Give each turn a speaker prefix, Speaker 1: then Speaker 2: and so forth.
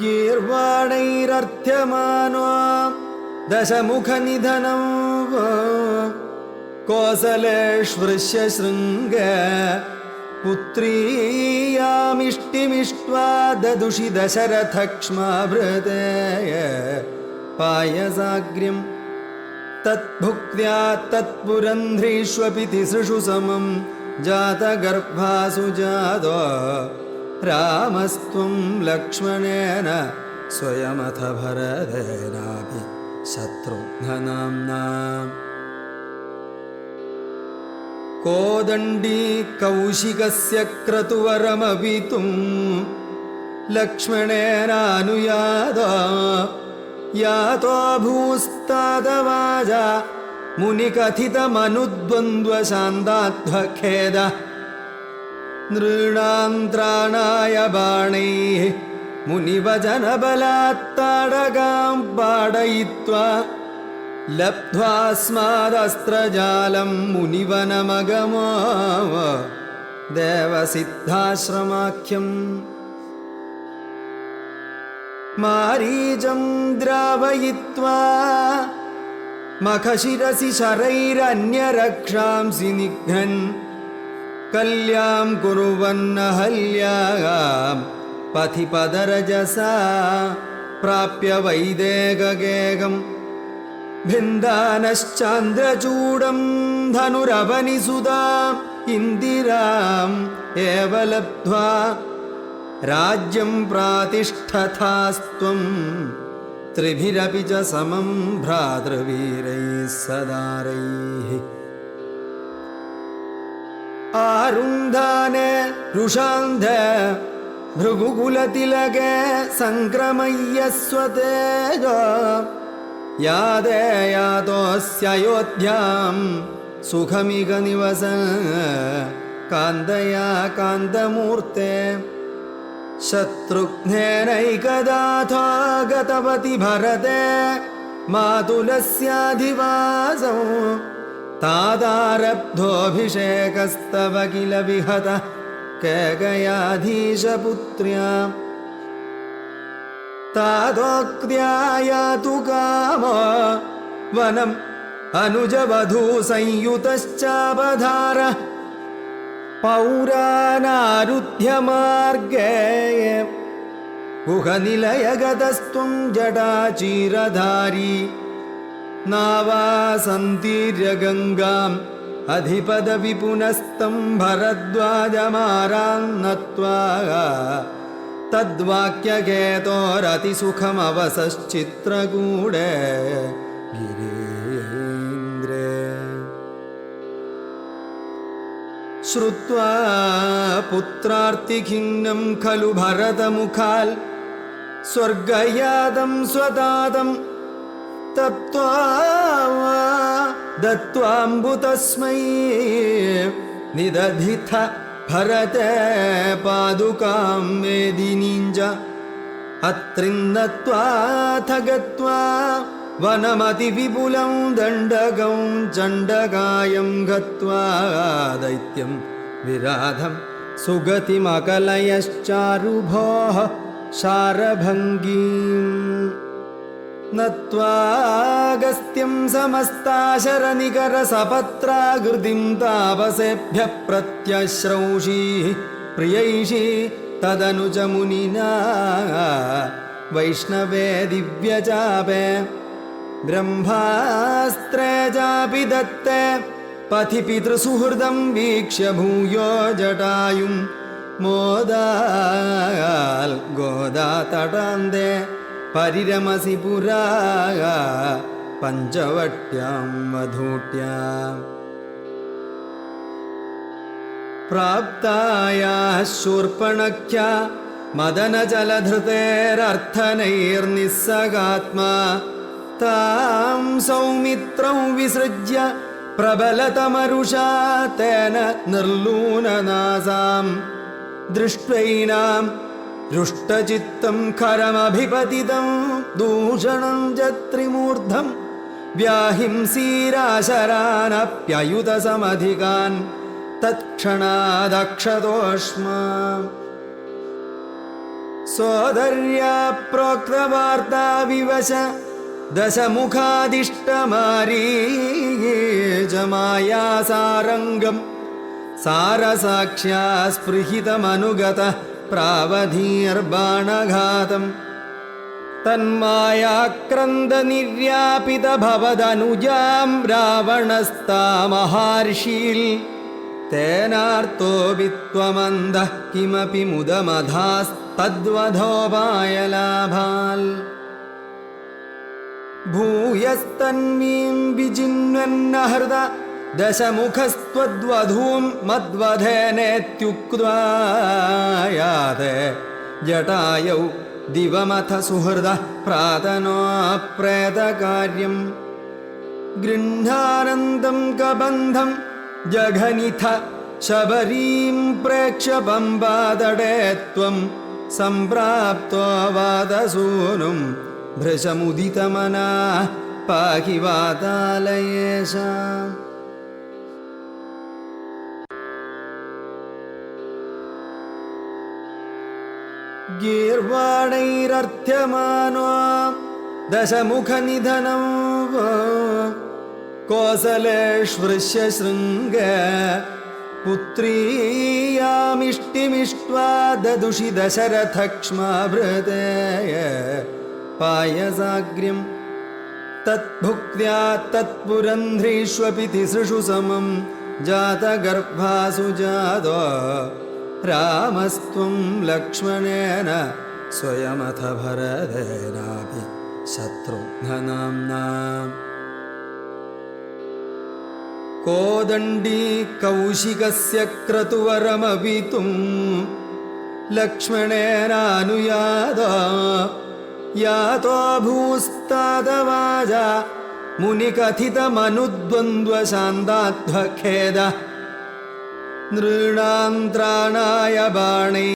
Speaker 1: गीर्वाणैरर्थ्यमानो दशमुखनिधनं कोसलेष्वृश्य शृङ्ग पुत्रीयामिष्टिमिष्ट्वा ददुषि दशरथक्ष्माभृते पायसाग्र्यम् तत्भुक्त्या तत्पुरन्ध्रीष्वपि तिसृषु समं जातगर्भासु जातो रामस्त्वं लक्ष्मणेन स्वयमथ भरतेनापि शत्रुघ्ननाम्ना कोदण्डी कौशिकस्य क्रतुवरमपि तुं लक्ष्मणेनानुयादा यातो भूस्तादवाजा मुनिकथितमनुद्वन्द्वशान्ताध्वखेद നൃണാം ത്രാണായ ബാണൈ. മുനിവജനബലാത്താടകാം പാടയിത്വ. ലബ്ധ്വാസ്മാദസ്ത്രജാലം മുനിവനമഗമാവ ദേവസിദ്ധാശ്രമാഖ്യം. മാരീചം ദ്രാവയിത്വാ. മഖശിരസി ശരൈരന്യരക്ഷാംസി നിഘ്നൻ. कल्यां कुर्वन्नहल्यां पथिपदरजसा प्राप्य वैदेकगेगम् भिन्दानश्चान्द्रचूडं धनुरवनिसुधाम् इन्दिराम् एव लब्ध्वा राज्यं प्रातिष्ठथास्त्वं त्रिभिरपि च समं भ्रातृवीरैः सदारैः ആരുന്ധാന് രുഷാന്ധ ഭൃഗുകുലതിലക സംക്രമയ്യസ്വതേജോ യാതേ യാതോസ്യയോധ്യാം സുഖമിക നിവസ കാന്തയാ കാന്തമൂർത്തേ. ശത്രുഘ്നേനൈകദാഥോ ഗതവതി ഭരതേ താതാരബ്ധോഭിഷേകസ്തവ കില വിഹത കേകയാധീശപുത്ര്യ. താതോക്യായാതു വനം അനുജവധൂ സംയുതശ്ചാപധാര പൗരാനാരുധ്യമാർഗേ ഗുഹനിലയഗതസ്ത്വം ജടാചീരധാരി. नावासन्तीर्य गङ्गाम् अधिपदविपुनस्तं भरद्वाजमारान्नत्वा तद्वाक्यगेतोरतिसुखमवसश्चित्रकूडे गिरीन्द्रे श्रुत्वा पुत्रार्तिखिन्नं खलु भरतमुखाल् स्वर्गयादं स्वदादं तप्त्वा दत्त्वाम्बुतस्मै निदधिथ भरते पादुकां मेदिनीञ्ज अत्रिन्नत्वाथ गत्वा वनमतिविपुलं दण्डकं चण्डकायं गत्वा दैत्यं विराधं सुगतिमकलयश्चारुभोः शारभङ्गीम् നത്വാഗസ്ത്യം സമസ്താശരനികരസപത്രാകൃതിം താപസേഭ്യ പ്രത്യശ്രൗഷീ പ്രിയൈഷി തദനുജമുനിനാ വൈഷ്ണവേ ദിവ്യജാപേ ബ്രഹ്മാസ്ത്രേ ചാപി ദത്തേ പഥി പിതൃസുഹൃദം വീക്ഷ്യ ഭൂയോ ജടായും മോദാൽ ഗോദാ തടാന്തേ പരിരമസി പുരാ പഞ്ചവട്യാം വധൂട്യാം പ്രാപ്തായാ ശൂർപ്പണഖ്യ മദനജലധൃതേരർത്ഥനൈർനിസ്സകാത്മാ താം സൗമിത്രം വിസൃജ്യ പ്രബലതമരുഷാ തേന നിർലൂനനാസാം. ദൃഷ്ടൈനാം रुष्टचित्तं खरमभिपतितं दूषणं च त्रिमूर्धं व्याहिंसीराशरानप्ययुतसमधिकान् तत्क्षणादक्षतोष्मा सोदर्या प्रोक्तवार्ता विवश दशमुखादिष्टमारीजमाया सारङ्गम् सारसाक्ष्या स्पृहितमनुगतः പ്രാവധീർബാണഘാതം തന്മായാക്രന്ദനിര്യാപിതഭവതനുജാം രാവണസ്താമഹാർഷീൽ തേനാർത്തോ വിത്വമന്തഃ കിമപി മുദമധാസ്തദ്വധോപായലാഭാൽ. ഭൂയസ്തന്മീം വിജിന്വന്നഹൃദ ദശമുഖസ്ത്വദ്വധൂം മദ്വധേനേത്യുക്വായാതെ ജടായൗ ദിവമഥ സുഹൃദ പ്രാതനോപ്രേതകാര്യം ഗൃഹാനന്ദം കബന്ധം ജഘനിഥ ശബരീം പ്രേക്ഷപമ്പാതടേ ത്വം സംപ്രാപ്തോ വാദസൂനും ഭൃശമുദിതമനാ പാഹി വാതാലയേശാം गीर्वाणैरर्थ्यमानो दशमुखनिधनं कोसलेष्वृश्य शृङ्ग पुत्रीयामिष्टिमिष्ट्वा ददुषि दशरथक्ष्माभृते पायसाग्र्यम् तद्भुक्त्या तत्पुरन्ध्रीष्वपि तिसृषु समं जातगर्भासु जातो। रामस्त्वं लक्ष्मणेन स्वयमथ भरतेनापि शत्रुघ्ननाम्ना कोदण्डी कौशिकस्य क्रतुवरमपितुं लक्ष्मणेनानुयात यातो भूस्तादवाजा मुनिकथितमनुद्वन्द्वशान्ताध्वखेद നൃണാം ത്രാണായ ബാണൈ.